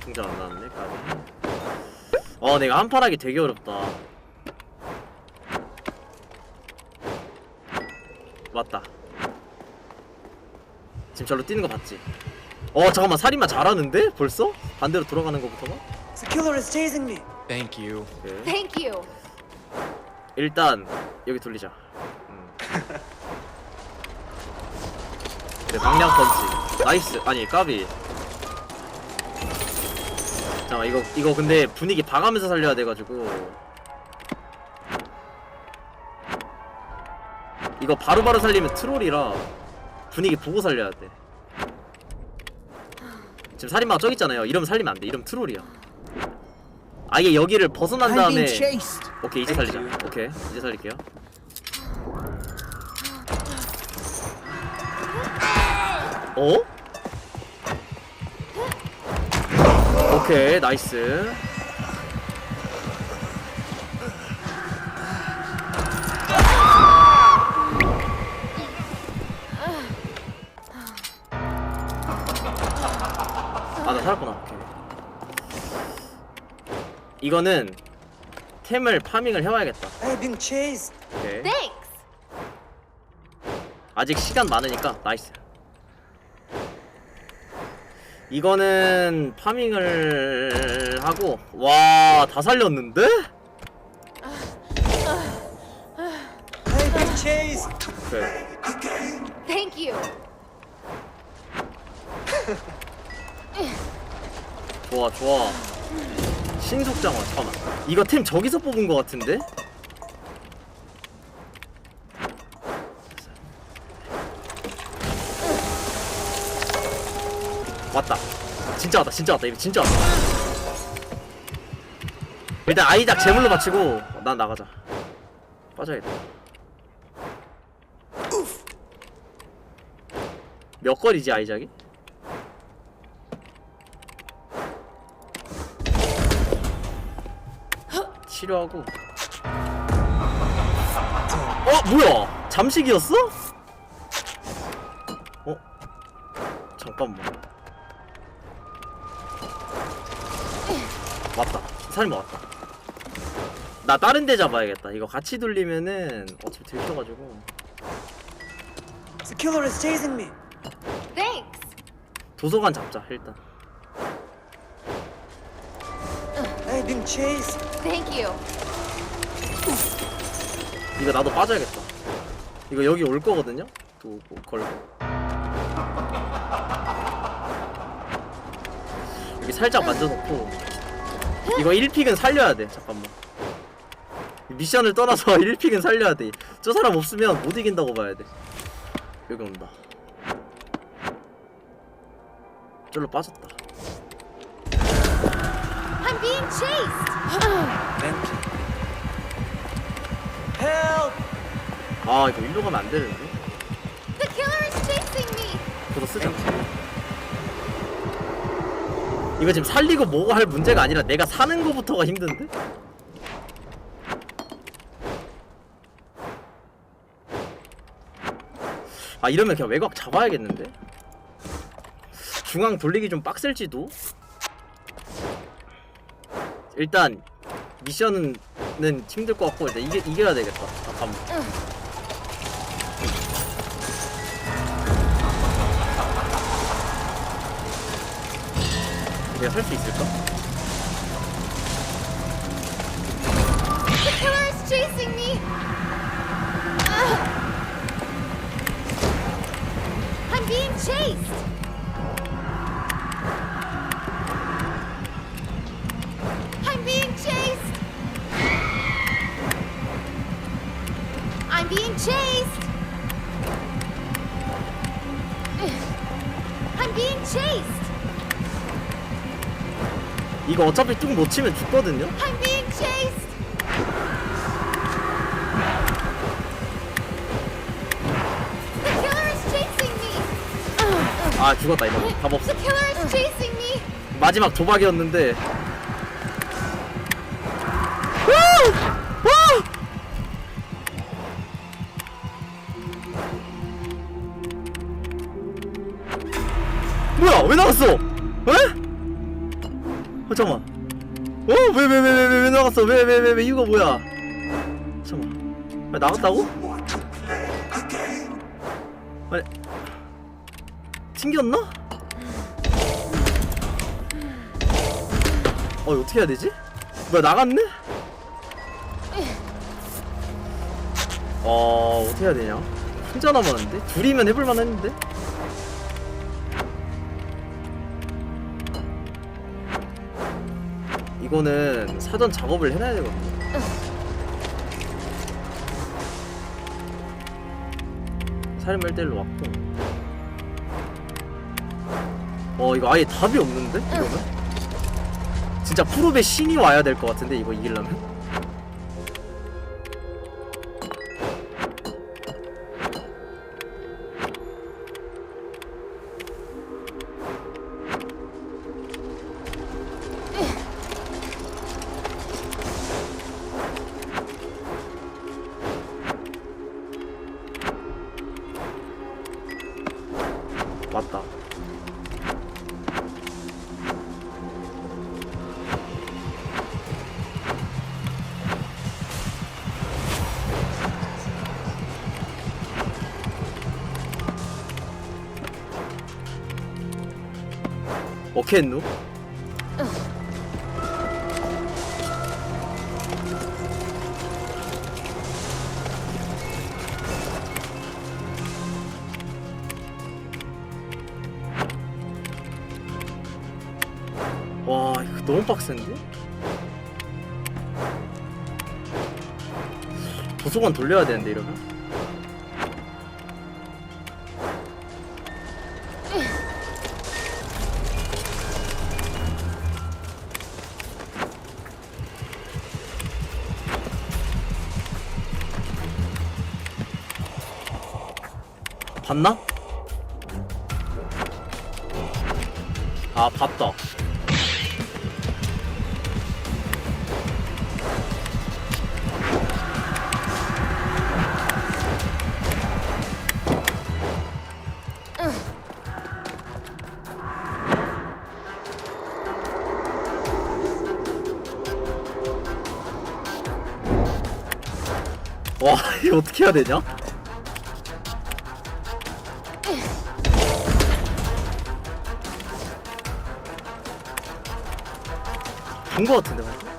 등장 안 나왔네 까비 어 내가 한판하기 되게 어렵다 맞다 지금 절로 뛰는 거 봤지? 어 잠깐만 살인마 잘하는데? 벌써? 반대로 돌아가는 거부터가? The killer is chasing me. Thank you. 오케이. Thank you. 일단 여기 돌리자. 음. 그래 방향 펀치 나이스. 아니 까비. 잠깐 이거 이거 근데 분위기 봐가면서 살려야 돼가지고. 이거 바로바로 살리면 트롤이라 분위기 보고 살려야 돼. 지금 살인마가 저기 있잖아요. 이러면 살리면 안 돼. 이러면 트롤이야. 아예 여기를 벗어난 다음에. 오케이 이제 살리자. 오케이 이제 살릴게요. 어? 오케이 나이스. 아 나 살았구나. 오케이. 이거는 템을 파밍을 해와야겠다 I'm being chased. 오케이 Thanks. 아직 시간 많으니까 나이스 이거는 파밍을 하고 와 다 살렸는데? I'm being chased. 오케이 Thank you. 좋아 좋아 신속장화 잠깐만. 이거 템 저기서 뽑은 거 같은데? 왔다. 진짜 왔다 진짜 왔다. 이거 진짜 왔다. 일단 아이작 제물로 바치고 난 나가자. 빠져야겠다. 몇 거리지 아이작이? 치료하고. 어 뭐야? 잠식이었어? 어? 잠깐만. 왔다. 살인마 왔다. 나 다른 데 잡아야겠다. 이거 같이 돌리면은 어차피 들켜가지고. The killer is chasing me. Thanks. 도서관 잡자 일단 I'm being chased. Thank you. 이거 나도 빠져야겠다. 이거 여기 올 거거든요? 또 걸고 여기 살짝 만져놓고. 이거 1픽은 살려야 돼. 잠깐만. 미션을 떠나서 1픽은 살려야 돼 저 사람 없으면 못 이긴다고 봐야 돼. 여기 온다. 저로 빠졌다 I'm being chased. Help! 아 이거 일로 가면 안 되는데 The killer is chasing me. 저도 쓰자 이거 지금 살리고 뭐고 할 문제가 아니라 내가 사는 거부터가 힘든데? 아 이러면 그냥 외곽 잡아야겠는데? 중앙 돌리기 좀 빡셀지도? 일단 미션은 는 힘들 것 같고 일단 이게 이겨야 되겠다 잠깐만 내가 살수 있을까? I'm being chased. 이거 어차피 뚝못 치면 죽거든요? 아 죽었다 이거 답 없어. 마지막 도박이었는데 어 잠깐만 어왜 왜 왜 왜 왜 왜 나갔어 왜 왜 왜 왜 이거 뭐야 잠깐만 왜 나갔다고? 아니 튕겼나? 어 어떻게 해야 되지? 뭐야 나갔네? 어 어떻게 해야 되냐? 혼자 남았는데? 둘이면 해볼만 했는데? 이거는 사전 작업을 해놔야 되거든요. 살인 1대1로 왔고. 어, 이거 아예 답이 없는데? 이거는? 진짜 프로의 신이 와야 될 것 같은데, 이거 이기려면? 어케 했누? 와 이거 너무 빡센데? 도서관 돌려야 되는데 이러면 봤나? 아 봤다 와 이거 어떻게 해야 되냐? 본 거 같은데 맞아?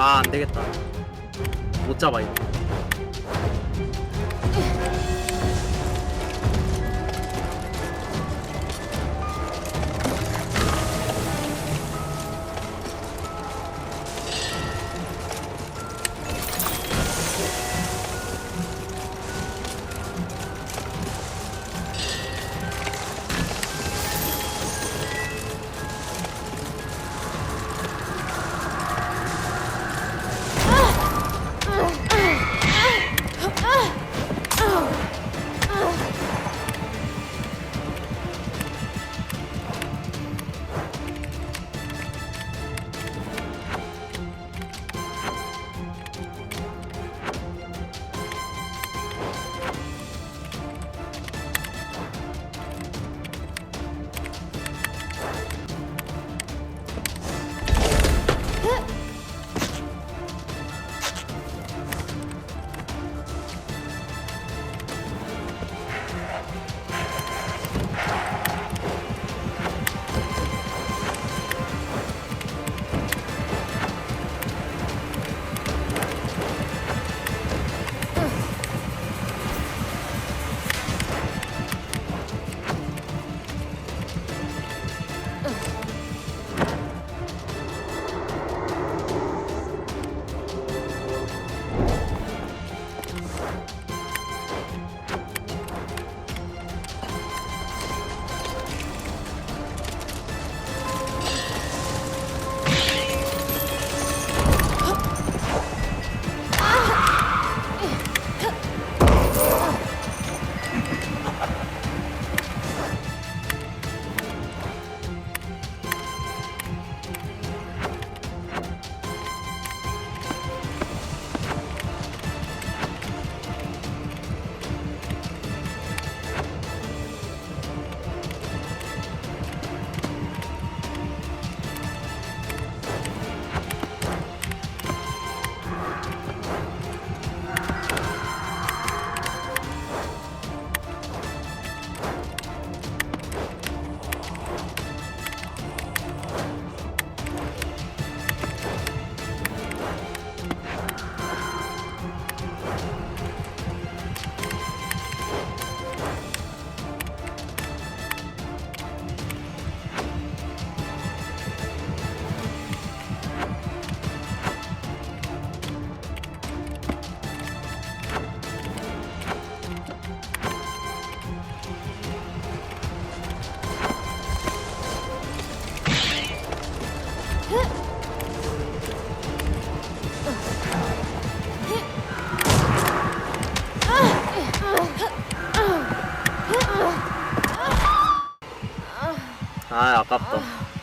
아 안되겠다. 못 잡아 이거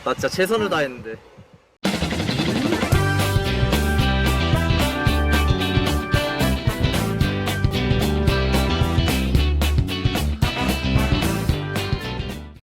나 진짜 최선을 다했는데